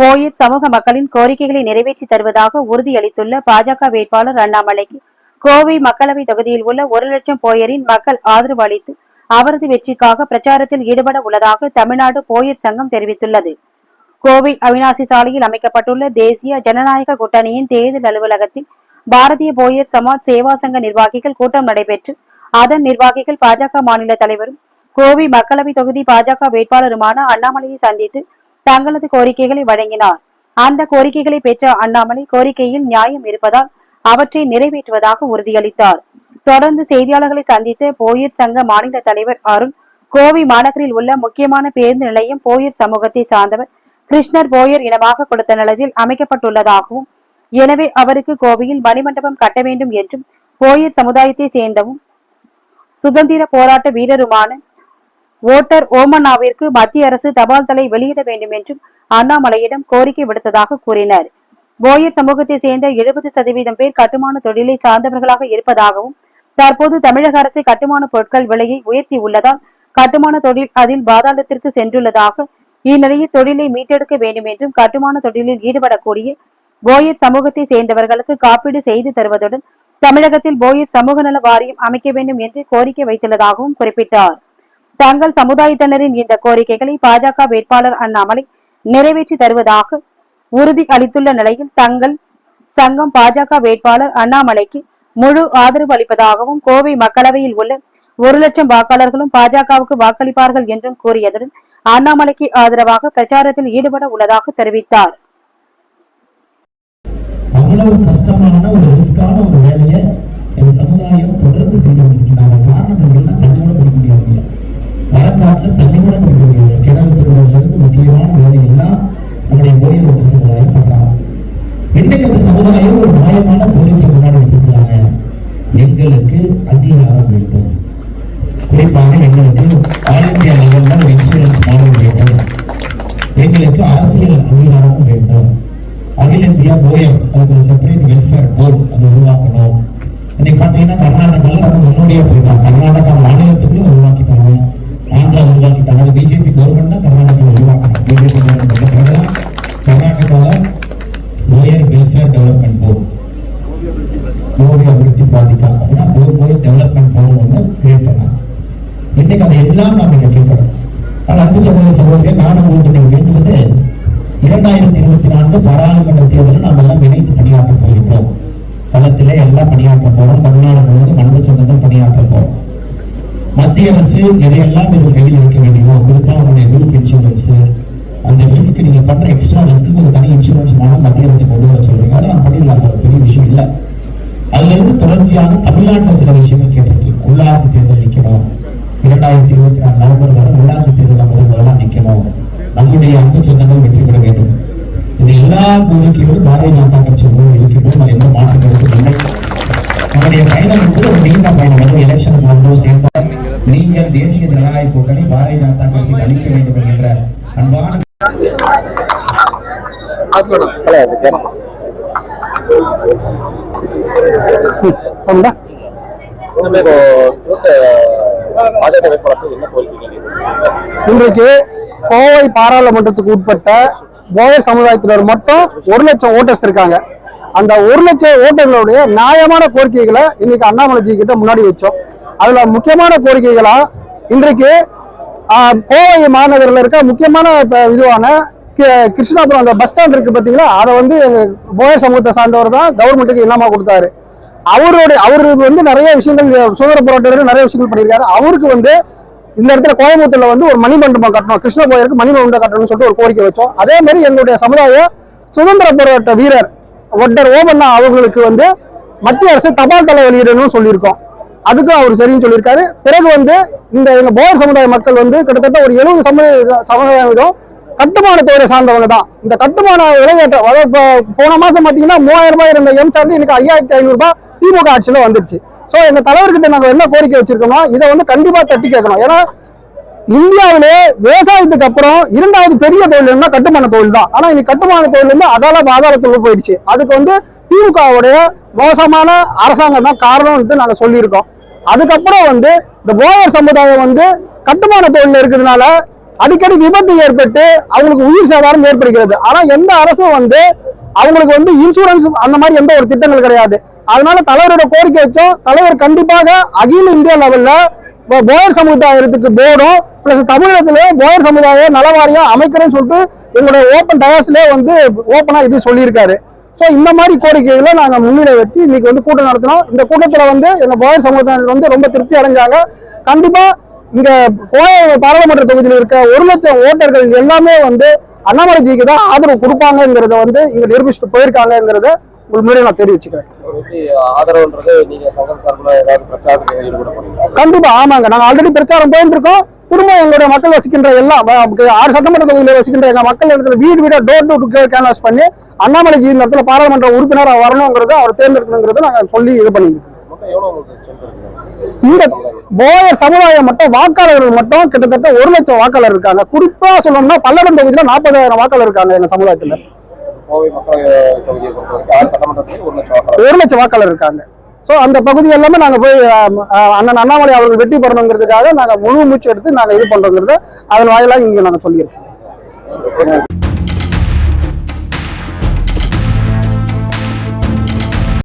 போயிர் சமூக மக்களின் கோரிக்கைகளை நிறைவேற்றி தருவதாக உறுதியளித்துள்ள பாஜக வேட்பாளர் அண்ணாமலைக்கு கோவை மக்களவை தொகுதியில் உள்ள ஒரு லட்சம் போயரின் மக்கள் ஆதரவு அளித்து அவரது வெற்றிக்காக பிரச்சாரத்தில் ஈடுபட உள்ளதாக தமிழ்நாடு போயர் சங்கம் தெரிவித்துள்ளது. கோவை அவினாசி சாலையில் அமைக்கப்பட்டுள்ள தேசிய ஜனநாயக கூட்டணியின் தேர்தல் அலுவலகத்தில் பாரதிய போயர் சமாஜ் சேவா சங்க நிர்வாகிகள் கூட்டம் நடைபெற்று அதன் நிர்வாகிகள் பாஜக மாநில தலைவரும் கோவை மக்களவை தொகுதி பாஜக வேட்பாளருமான அண்ணாமலையை சந்தித்து தங்களது கோரிக்கைகளை வழங்கினார். அந்த கோரிக்கைகளை பெற்ற அண்ணாமலை கோரிக்கையில் நியாயம் இருப்பதால் அவற்றை நிறைவேற்றுவதாக உறுதியளித்தார். தொடர்ந்து செய்தியாளர்களை சந்தித்த போயர் சங்க மாநில தலைவர் அருண் கோவை மாநகரில் உள்ள முக்கியமான பேருந்து நிலையம் போயர் சமூகத்தை சார்ந்தவர் கிருஷ்ணர் போயர் இனமாக கொடுத்த நிலத்தில் அமைக்கப்பட்டுள்ளதாகவும் எனவே அவருக்கு கோவையில் மணிமண்டபம் கட்ட வேண்டும் என்றும் போயர் சமுதாயத்தை சேர்ந்தவும் சுதந்திர போராட்ட வீரருமான ஓட்டர் ஓமண்ணாவிற்கு மத்திய அரசு தபால் தலை வெளியிட வேண்டும் என்றும் அண்ணாமலையிடம் கோரிக்கை விடுத்ததாக கூறினர். போயர் சமூகத்தை சேர்ந்த எழுபது சதவீதம் பேர் கட்டுமான தொழிலை சார்ந்தவர்களாக இருப்பதாகவும் தற்போது தமிழக அரசு கட்டுமான பொருட்கள் விலையை உயர்த்தி உள்ளதால் கட்டுமான தொழில் அதில் பாதாளத்திற்கு சென்றுள்ளதாக இந்நிலையில் தொழிலை மீட்டெடுக்க வேண்டும் என்றும் கட்டுமான தொழிலில் ஈடுபடக்கூடிய போயர் சமூகத்தை சேர்ந்தவர்களுக்கு காப்பீடு செய்து தருவதுடன் தமிழகத்தில் போயர் சமூக நல வாரியம் அமைக்க வேண்டும் என்று கோரிக்கை வைத்துள்ளதாகவும் குறிப்பிட்டார். தங்கள் சமுதாயத்தினரின் இந்த கோரிக்கைகளை பாஜக வேட்பாளர் அண்ணாமலை நிறைவேற்றி தருவதாக உறுதி அளித்துள்ள நிலையில் தங்கள் சங்கம் பாஜக வேட்பாளர் அண்ணாமலைக்கு முழு ஆதரவு அளிப்பதாகவும் கோவை மக்களவையில் உள்ள ஒரு லட்சம் வாக்காளர்களும் பாஜகவுக்கு வாக்களிப்பார்கள் என்றும் கூறியதுடன் அண்ணாமலைக்கு ஆதரவாக பிரச்சாரத்தில் ஈடுபட உள்ளதாக தெரிவித்தார். அவ்வளவு கஷ்டமான ஒரு ரிஸ்கான ஒரு வேலையை சமுதாயம் தொடர்ந்து செய்து எங்களுக்கு அங்கீகாரம் வேண்டும். குறிப்பாக எங்களுக்கு ஆல் இந்தியா லெவலில் ஒரு இன்சூரன்ஸ் மாடல் வேண்டும். எங்களுக்கு அரசியல் அங்கீகாரமும் வேண்டும். அகில இந்தியா போயர் அதுக்கு ஒரு செப்பரேட் வெல்ஃபேர் போர்டு அது உருவாக்கணும். இன்னைக்கு பார்த்தீங்கன்னா கர்நாடகாவில் நம்ம முன்னோடியாக போயிட்டோம். கர்நாடகா மாநிலத்துக்குள்ளே உருவாக்கிட்டாங்க. ஆந்திரா உருவாக்கிட்டாங்க. அது பிஜேபி கவர்மெண்ட் தான் கர்நாடகா உருவாக்கணும் பிஜேபி கவர்மெண்ட் பிறகுதான் கர்நாடகாவில் Boyar welfare development board board அபிவிருத்தி பிராதிக்கா அப்படின்னா போர் போயர் டெவலப்மெண்ட் போர்டு ஒன்று கிரியேட் பண்ணாங்க இன்னைக்கு அதை எல்லாம் நாம் இங்க கேட்கிறோம் ஆனால் அன்பு சகோதர சகோதரர்களே நானும் உங்களுக்கு நீங்க வேண்டுவது இரண்டாயிரத்தி இருபத்தி நான்கு பாராளுமன்ற தேர்தலில் நாம் எல்லாம் இணைந்து பணியாற்ற போகின்றோம். களத்திலே எல்லாம் பணியாற்ற போறோம். தமிழ்நாடு முழுவதும் அன்பு சொந்தங்கள் பணியாற்ற போறோம். மத்திய அரசு எதையெல்லாம் இதில் கையில் எடுக்க வேண்டியதோ குறிப்பாக உங்களுடைய குரூப் இன்சூரன்ஸ் அந்த ரிஸ்க் நீங்கள் பண்ணுற எக்ஸ்ட்ரா ரிஸ்க்கு ஒரு தனி இன்சூரன்ஸ் மூலம் மத்திய அரசு கொண்டு வர சொல்றீங்க. அதை நான் பண்ணிடலாம் சார். பெரிய விஷயம் இல்லை. அதுல இருந்து தொடர்ச்சியாக தமிழ்நாட்டில் சில விஷயங்கள் கேட்டிருக்கேன். உள்ளாட்சி தேர்தல் நிற்கிறோம். இரண்டாயிரத்தி இருபத்தி நாலு நவம்பர் வரை உள்ளாட்சி தேர்தல் முதல் நிற்கணும் நம்முடைய அன்பு சொந்தங்கள் வெற்றி பெற வேண்டும் இந்த எல்லா கோரிக்கையோடு பாரதிய ஜனதா கட்சி இருக்கின்றோம் அது எந்த மாற்று இல்லை நம்முடைய பயணம் என்பது ஒரு நீண்ட பயணம் வந்து எலெக்ஷனுக்கு வந்தோம் சேர்ந்தோம் நீங்கள் தேசிய ஜனநாயக கூட்டணி பாரதிய ஜனதா கட்சிக்கு அளிக்க வேண்டும் என்கின்ற அன்பான பாஜக வேட்பாளர்கள் என்ன கோரிக்கைகள் இன்றைக்கு கோவை பாராளுமன்றத்துக்கு உட்பட்ட போயர் சமுதாயத்தினர் மட்டும் ஒரு லட்சம் ஓட்டர்ஸ் இருக்காங்க. அந்த ஒரு லட்சம் ஓட்டர்களுடைய நியாயமான கோரிக்கைகளை இன்னைக்கு அண்ணாமலைஜி கிட்ட முன்னாடி வச்சோம். அதுல முக்கியமான கோரிக்கைகளா இன்றைக்கு கோவை மாநகரில் இருக்க முக்கியமான இதுவான கி- கிருஷ்ணாபுரம் அந்த பஸ் ஸ்டாண்ட் இருக்கு பாத்தீங்களா? அதை வந்து போயர் சமூகத்தை சார்ந்தவர் தான் கவர்மெண்ட்டுக்கு இனாமா கொடுத்தாரு. அவருடைய அவருக்கு வந்து நிறைய விஷயங்கள் சுதந்திர போராட்டத்தில் நிறைய விஷயங்கள் பண்ணியிருக்காரு. அவருக்கு வந்து இந்த இடத்துல கோயம்புத்தூர்ல வந்து ஒரு மணிமண்டபம் கட்டணும் கிருஷ்ண கோயிலுக்கு மணிமண்டபம் கட்டணும்னு சொல்லிட்டு ஒரு கோரிக்கை வச்சோம் அதே மாதிரி எங்களுடைய சமுதாய சுதந்திர போராட்ட வீரர் ஒட்டர் ஓபண்ணா அவர்களுக்கு வந்து மத்திய அரசு தபால் தலை வெளியிடணும்னு சொல்லியிருக்கோம். அதுக்கும் அவர் சரின்னு சொல்லியிருக்காரு. பிறகு வந்து இந்த எங்க போர் சமுதாய மக்கள் வந்து கிட்டத்தட்ட ஒரு எழுபது சமுதாய சமுதாயம் கட்டுமான துறையை சார்ந்தவங்க தான். இந்த கட்டுமான விலையேற்றம் அதாவது இப்போ போன மாசம் பார்த்தீங்கன்னா மூவாயிரம் ரூபாய் இருந்த எம் சார்ந்து இன்னைக்கு ஐயாயிரத்தி ஐநூறு திமுக ஆட்சியில் வந்துருச்சு ஸோ எங்கள் தலைவர்கிட்ட நாங்கள் என்ன கோரிக்கை வச்சிருக்கோம்னா இதை வந்து கண்டிப்பாக தட்டி கேட்கணும். ஏன்னா இந்தியாவிலே விவசாயத்துக்கு அப்புறம் இரண்டாவது பெரிய தொழில்னா கட்டுமான தொழில் தான். ஆனா இன்னைக்கு கட்டுமான தொழில் வந்து அதால பாதாளத்துல போயிடுச்சு. அதுக்கு வந்து திமுகவுடைய மோசமான அரசாங்கம் தான் காரணம்ட்டு நாங்க சொல்லியிருக்கோம். அதுக்கப்புறம் வந்து இந்த போயர் சமுதாயம் வந்து கட்டுமான தொழில் இருக்கிறதுனால அடிக்கடி விபத்து ஏற்பட்டு அவங்களுக்கு உயிர் சேதாரம் ஏற்படுகிறது. ஆனா எந்த அரசும் வந்து அவங்களுக்கு வந்து இன்சூரன்ஸ் அந்த மாதிரி எந்த ஒரு திட்டங்கள் கிடையாது. அதனால தலைவரோட கோரிக்கை வச்சோம். தலைவர் கண்டிப்பாக அகில இந்திய லெவல்ல போயர் சமுதாயத்துக்கு போர்டும் பிளஸ் தமிழகத்திலே போயர் சமுதாய நலவாரியம் அமைக்கிறேன்னு சொல்லிட்டு எங்களுடைய ஓப்பன் டயர்ஸ்லேயே வந்து ஓப்பனாக இது சொல்லியிருக்காரு. ஸோ இந்த மாதிரி கோரிக்கைகளை நாங்கள் முன்னிலை வச்சு இன்னைக்கு வந்து கூட்டம் நடத்தினோம். இந்த கூட்டத்தில் வந்து எங்கள் போயர் சமுதாயத்தில் வந்து ரொம்ப திருப்தி அடைஞ்சாங்க. கண்டிப்பாக இங்க கோவை பாராளுமன்ற தொகுதியில் இருக்க ஒரு லட்சம் ஓட்டர்கள் எல்லாமே வந்து அண்ணாமலைஜிக்கு தான் ஆதரவு கொடுப்பாங்கங்கிறத வந்து இங்க நிரூபிச்சுட்டு போயிருக்காங்கங்கிறத உங்கள் முன்னாடி நான் தெரிவிச்சுக்கிறேன். ஆதரவுன்றது நீங்க சங்கம் சார்பில் ஏதாவது பிரச்சாரத்தில் ஈடுபட கண்டிப்பா ஆமாங்க. நாங்க ஆல்ரெடி பிரச்சாரம் போயிட்டு இருக்கோம் திரும்ப எங்களுடைய மக்கள் வசிக்கின்ற எல்லாம் ஆறு சட்டமன்ற தொகுதியில் வசிக்கின்ற மக்கள் இடத்துல வீடு வீடா டோர் டு கேன்வாஸ் பண்ணி அண்ணாமலைஜி இந்த இடத்துல பாராளுமன்ற உறுப்பினராக வரணுங்கிறத அவர் தேர்ந்தெடுக்கணுங்கிறத நாங்க சொல்லி இது பண்ணியிருக்கோம். இந்த போயர் சமுதாயம் மட்டும் வாக்காளர்கள் மட்டும் கிட்டத்தட்ட ஒரு லட்சம் வாக்காளர் இருக்காங்க. குறிப்பா சொல்லணும்னா பல்லடம் தொகுதியில நாற்பதாயிரம் வாக்காளர் இருக்காங்க எங்க சமுதாயத்துல. ஒரு லட்சம் வாக்காளர் இருக்காங்க. ஸோ அந்த பகுதி எல்லாமே நாங்க போய் அண்ணன் அண்ணாமலை அவர்கள் வெற்றி பெறணுங்கிறதுக்காக நாங்க முழு மூச்சு எடுத்து நாங்க இது பண்றோங்கிறத அதன் வாயிலாக இங்க நாங்க சொல்லியிருக்கோம்.